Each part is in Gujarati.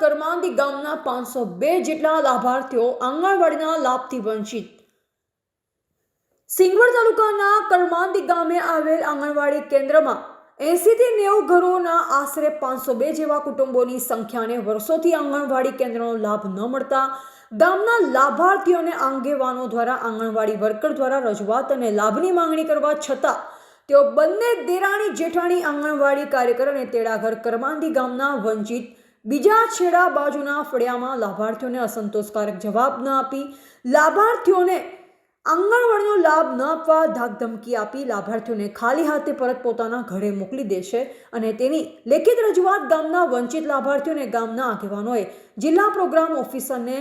કરમાંદી ગામના પાંચસો બે જેટલા લાભાર્થીઓ આંગણવાડીના લાભથી વંચિત. સિંગવડ તાલુકાના કરમાંદી ગામે આવેલ આંગણવાડી કેન્દ્રમાં એંસીથી નેવું ઘરોના આશરે પાંચસો બે જેવા કુટુંબોની સંખ્યાને વર્ષોથી આંગણવાડી કેન્દ્રનો લાભ ન મળતા ગામના લાભાર્થીઓને આગેવાનો દ્વારા આંગણવાડી વર્કર દ્વારા રજૂઆત અને લાભની માંગણી કરવા છતાં તેઓ બંને દેરાણી જેઠાણી આંગણવાડી કાર્યકર અને તેડાઘર કરમાંદી ગામના વંચિત બીજા છેડા બાજુના ફળિયામાં લાભાર્થીઓને અસંતોષકારક જવાબ ન આપી, લાભાર્થીઓને આંગણવાડીનો લાભ ન આપવા ધાકધમકી આપી, લાભાર્થીઓને ખાલી હાથે પરત પોતાના ઘરે મોકલી દેશે અને તેની લેખિત રજૂઆત ગામના વંચિત લાભાર્થીઓને ગામના આગેવાનોએ જિલ્લા પ્રોગ્રામ ઓફિસરને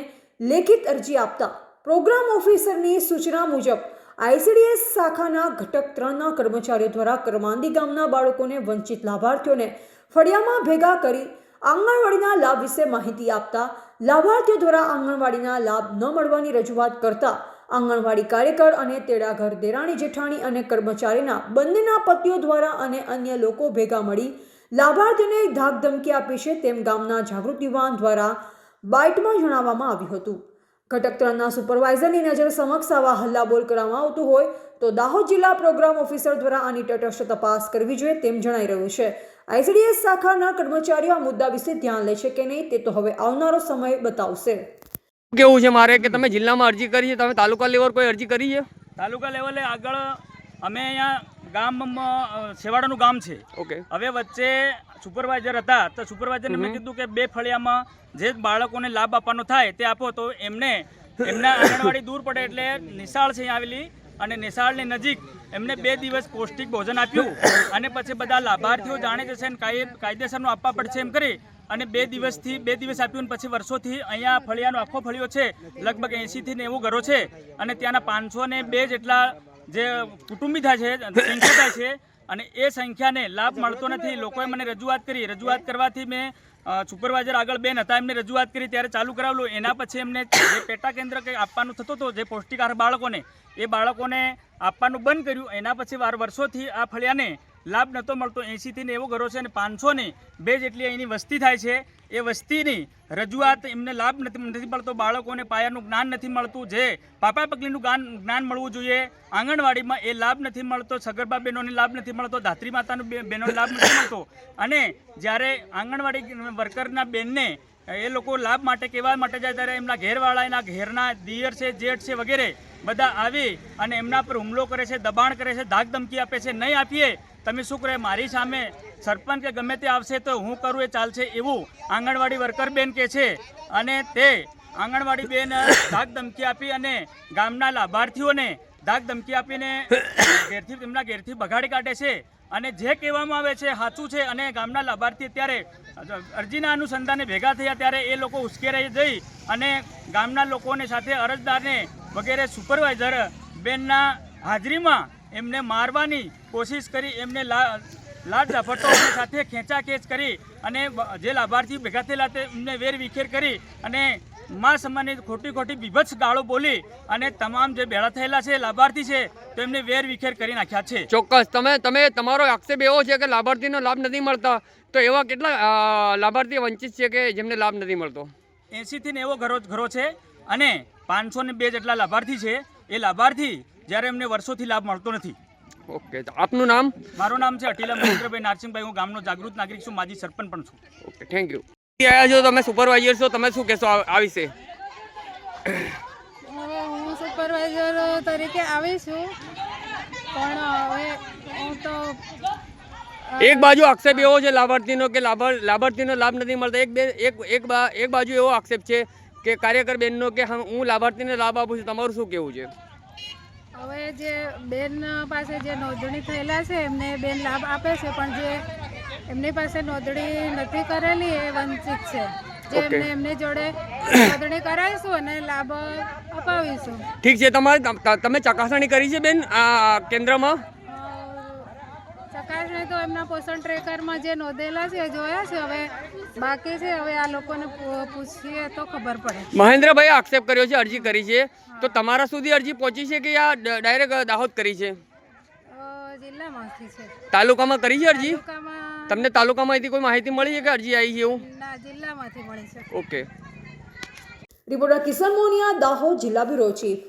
લેખિત અરજી આપતા પ્રોગ્રામ ઓફિસરની સૂચના મુજબ, આઈસીડીએસ શાખાના ઘટક ત્રણના કર્મચારીઓ દ્વારા કરમાંદી ગામના બાળકોને વંચિત લાભાર્થીઓને ફળિયામાં ભેગા કરી આંગણવાડીના લાભ વિશે માહિતી આપતા લાભાર્થીઓ દ્વારા આંગણવાડીના લાભ ન મળવાની રજૂઆત કરતા આંગણવાડી કાર્યકર અને તેડાઘર દેરાણી જેઠાણી અને કર્મચારીના બંનેના પતિઓ દ્વારા અને અન્ય લોકો ભેગા મળી લાભાર્થીઓને ધાકધમકી આપી છે તેમ ગામના જાગૃત યુવાન દ્વારા બાઇટમાં જણાવવામાં આવ્યું હતું. ઘટક ત્રણના સુપરવાઇઝરની નજર સમક્ષ આવા હલ્લાબોલ કરવામાં આવતું હોય તો દાહોદ જિલ્લા પ્રોગ્રામ ઓફિસર દ્વારા આની તટસ્થ તપાસ કરવી જોઈએ તેમ જણાઈ રહ્યું છે. આઈસીડીએસ શાખાના કર્મચારીઓ આ મુદ્દા વિશે ધ્યાન લેશે કે નહીં તે તો હવે આવનારો સમય બતાવશે. કેવું છે મારે કે તમે જિલ્લામાં અરજી કરી છે? તમે તાલુકા લેવલ કોઈ અરજી કરી છે? તાલુકા લેવલે આગળ અમે અહીંયા ગામમાં છેવાડાનું ગામ છે. ઓકે. હવે વચ્ચે સુપરવાઇઝર હતા તો સુપરવાઇઝરને મેં કીધું કે બે ફળિયામાં જે બાળકોને લાભ આપવાનો થાય તે આપો તો એમને એમના આંગણવાડી દૂર પડે એટલે નિશાળ છે આવેલી અને નિશાળની નજીક એમને બે દિવસ પૌષ્ટિક ભોજન આપ્યું અને પછી બધા લાભાર્થીઓ જાણે જશે અને કાયદ કાયદેસરનું આપવા પડશે એમ કરી અને બે દિવસથી બે દિવસ આપ્યું અને પછી વર્ષોથી અહીંયા ફળિયાનો આખો ફળિયો છે લગભગ એંશીથી નેવું ઘરો છે અને ત્યાંના પાંચસો ને બે જેટલા જે કુટુંબીતા છે, સંખ્યા છે, અને એ સંખ્યાને લાભ મળતો નથી. લોકોએ મને રજૂઆત કરી. રજૂઆત કરવાથી મેં સુપરવાઇઝર આગળ બેન હતા, એમને રજૂઆત કરી, ત્યારે ચાલુ કરાવેલું. એના પછી એમને જે પેટા કેન્દ્ર કંઈ આપવાનું થતું હતું, જે પૌષ્ટિક આહાર બાળકોને, એ બાળકોને આપવાનું બંધ કર્યું. એના પછી વાર વર્ષોથી આ ફળિયાને લાભ નહોતો મળતો. એંશીથી નેવું ઘરો છે અને પાંચસો ને બે જેટલી એની વસ્તી થાય છે. એ વસ્તીની રજૂઆત એમને લાભ નથી નથી મળતો. બાળકોને પાયાનું જ્ઞાન નથી મળતું. જે પાપા પગલીનું જ્ઞાન મળવું જોઈએ. આંગણવાડીમાં એ લાભ નથી મળતો. સગર્ભા બહેનોને લાભ નથી મળતો. ધાત્રી માતાનું બહેનોને લાભ નથી મળતો. અને જ્યારે આંગણવાડી વર્કરના બેનને એ લોકો લાભ માટે કહેવા માટે જાય ત્યારે એમના ઘેરવાળા એના ઘેરના દિયર છે, જેઠ છે વગેરે બધા આવી અને એમના પર હુમલો કરે છે, દબાણ કરે છે ધાક ધમકી આપે છે, નહીં આપીએ, તમે શું કરે મારી સામે સરપંચ કે ગમે તે આવશે તો હું કરું એ ચાલશે એવું આંગણવાડી વર્કર બેન કે છે. અને તે આંગણવાડી બેન ધાક ધમકી આપી અને ગામના લાભાર્થીઓને ધાક ધમકી આપીને ઘેરથી તેમના ઘેરથી બગાડી કાઢે છે. અને જે કહેવામાં આવે છે સાચું છે અને ગામના લાભાર્થી અત્યારે અરજીના અનુસંધાને ભેગા થયા ત્યારે એ લોકો ઉશ્કેરાઈ જઈ અને ગામના લોકોને સાથે અરજદારને વગેરે સુપરવાઇઝર બેનના હાજરીમાં એમને મારવાની કોશિશ કરી એમને લા લાડ ઝપટો સાથે ખેંચાખેંચ કરી અને જે લાભાર્થી ભેગા થયેલા તે એમને વેર વિખેર કરી અને મા સમાનની ખોટી ખોટી બીભત્સ ગાળો બોલી અને તમામ જે ભેળા થયેલા છે લાભાર્થી છે તો એમને વેર વિખેર કરી નાખ્યા છે. ચોક્કસ. તમે તમે તમારો આક્ષેપ એવો છે કે લાભાર્થીનો લાભ નથી મળતા તો એવા કેટલા લાભાર્થી વંચિત છે કે જેમને લાભ નથી મળતો? એંશીથી નેવો ઘરો ઘરો છે અને પાંચસો ને બે જેટલા લાભાર્થી છે એ લાભાર્થી જ્યારે એમને વર્ષોથી લાભ મળતો નથી. ઓકે આપનું નામ? મારું નામ છે અટીલા મહેન્દ્રભાઈ નારસિંહભાઈ હું ગામનો જાગૃત નાગરિક છું માજી સરપંચ પણ છું. ઓકે થેન્ક યુ આવ્યા છો તમે સુપરવાઇઝર છો તમે શું કહેશો આ વિશે? હવે હું સુપરવાઇઝર તરીકે આવી છું પણ હવે હું તો એક બાજુ આક્ષેપ એવો છે લાભાર્થીનો કે લાભાર લાભાર્થીનો લાભ નથી મળતો એક બે એક એક બા એક બાજુ એવો આક્ષેપ છે કે કાર્યકર બેનનો કે હું લાભાર્થીને લાભ આપું છું તમારું શું કહેવું છે? હવે જે બેન પાસે જે નોંધણી થયેલા છે એમને બેન લાભ આપે છે પણ જે એમની પાસે નોંધણી નથી કરેલી એ વંચિત છે. જે. એમને એમની જોડે નોંધણી કરાવીશું અને લાભ અપાવીશું. ઠીક છે તમારે તમ- તમે ચકાસણી કરી છે બેન આ કેન્દ્રમાં? ચકાસણી તો એમના પોષણ ટ્રેકરમાં જે નોંધેલા છે જોયા છે હવે બાકી છે હવે આ લોકોને પૂછીએ તો ખબર પડે. મહેન્દ્રભાઈ આક્ષેપ કર્યો છે અરજી કરી છે. તો તમારા સુધી અરજી પહોંચી છે કે આ ડાયરેક્ટ દાહોદ કરી છે? જિલ્લામાંથી છે. તાલુકામાં કરી છે અરજી? તમને તાલુકામાંથી કોઈ માહિતી મળી છે કે અરજી આવી છે એવું? ના જિલ્લામાંથી મળી છે. ઓકે. રિપોર્ટર કિશન મોનિયા દાહોદ જિલ્લા બ્યુરો ચીફ.